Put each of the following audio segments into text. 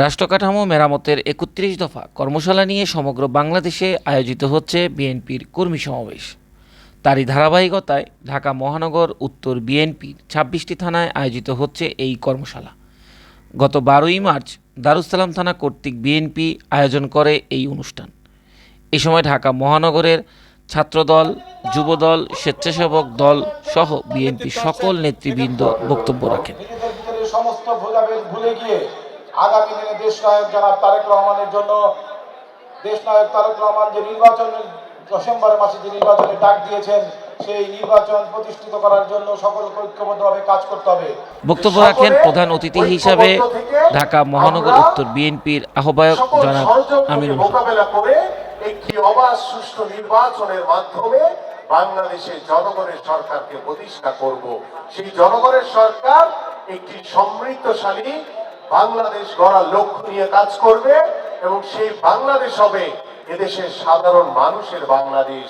রাষ্ট্রকাঠামো মেরামতের একত্রিশ দফা কর্মশালা নিয়ে সমগ্র বাংলাদেশে আয়োজিত হচ্ছে বিএনপির কর্মী সমাবেশ। তারই ধারাবাহিকতায় ঢাকা মহানগর উত্তর বিএনপির ছাব্বিশটি থানায় আয়োজিত হচ্ছে এই কর্মশালা। গত বারোই মার্চ দারুসালাম থানা কর্তৃক বিএনপি আয়োজন করে এই অনুষ্ঠান। এ সময় ঢাকা মহানগরের ছাত্রদল, যুবদল, স্বেচ্ছাসেবক দল সহ বিএনপির সকল নেতৃবৃন্দ বক্তব্য রাখেন। সমস্ত ভুলে গিয়ে আগামী দিনে দেশ নায়ক জনাব তারেক রহমানের জন্য দেশ নায়ক তারেক রহমান যে নির্বাচন ডিসেম্বর মাসে যে নির্বাচনে ডাক দিয়েছেন সেই নির্বাচন প্রতিষ্ঠিত করার জন্য সকলকে ঐক্যবদ্ধভাবে কাজ করতে হবে। বক্তব্য রাখেন প্রধান অতিথি হিসাবে ঢাকা মহানগর উত্তর বিএনপির আহ্বায়ক জনাব আমিনুল মোকাবেলা করে একটি অবাধ সুষ্ঠু নির্বাচনের মাধ্যমে বাংলাদেশের জনগণের সরকারকে প্রতিষ্ঠা করব। সেই জনগণের সরকার একটি সমৃদ্ধশালী বাংলাদেশ গড়ার লক্ষ্য নিয়ে কাজ করবে এবং সেই বাংলাদেশ হবে এদেশের সাধারণ মানুষের বাংলাদেশ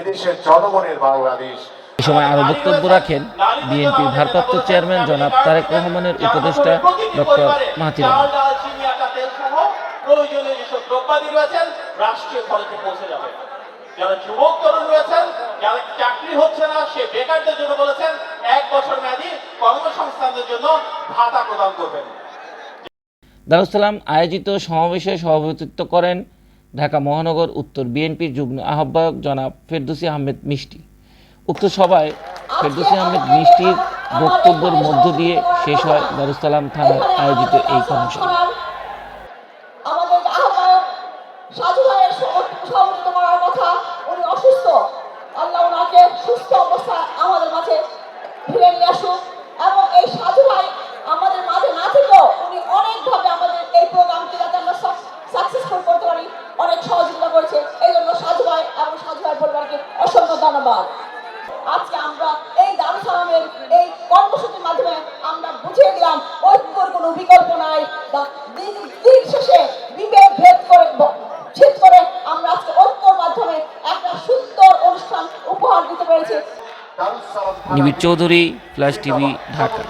এদেশের জনগণের বাংলাদেশ। এ সময় আরও বক্তব্য রাখেন বিএনপির ভারপ্রাপ্ত চেয়ারম্যান জনাব তারেক রহমানের উপদেষ্টা ডক্টর মাহাতির রহমান। চাল, ডাল, চিনি, আটা, তেল সহ প্রয়োজনীয় যেসব দ্রব্যাদি রয়েছেন রাষ্ট্রীয় খরচে পৌঁছে যাবে। যারা যুবক তরুণ রয়েছেন যারা চাকরি হচ্ছে না সে বেকারদের জন্য বলেছেন এক বছর মেয়াদী কর্মসংস্থানের জন্য ভাতা প্রদান করবেন। দারুসালাম আয়োজিত সমাবেশে সভাপতিত্ব করেন ঢাকা মহানগর উত্তর বিএনপির যুগ্ম আহ্বায়ক জনাব ফেরদৌসী আহমেদ মিষ্টি। উক্ত সভায় ফেরদৌসী আহমেদ মিষ্টির বক্তব্যের মধ্য দিয়ে শেষ হয় দারুসালাম থানার আয়োজিত এই কর্মশালা। করার আমাদের ধন্যবাদ। আজকে আমরা এই দারুসালামের এই কর্মসূচির মাধ্যমে আমরা বুঝিয়ে দিলাম ঐক্যর কোনো বিকল্প নাই। বা দিন দিন শেষে বিভেদ ভেদ করে ছেদ করে আমরা আজকে ঐক্যর মাধ্যমে একটা সুন্দর অনুষ্ঠান উপহার দিতে পেরেছি। নিবিড় চৌধুরী ফ্ল্যাশ টিভি ঢাকা।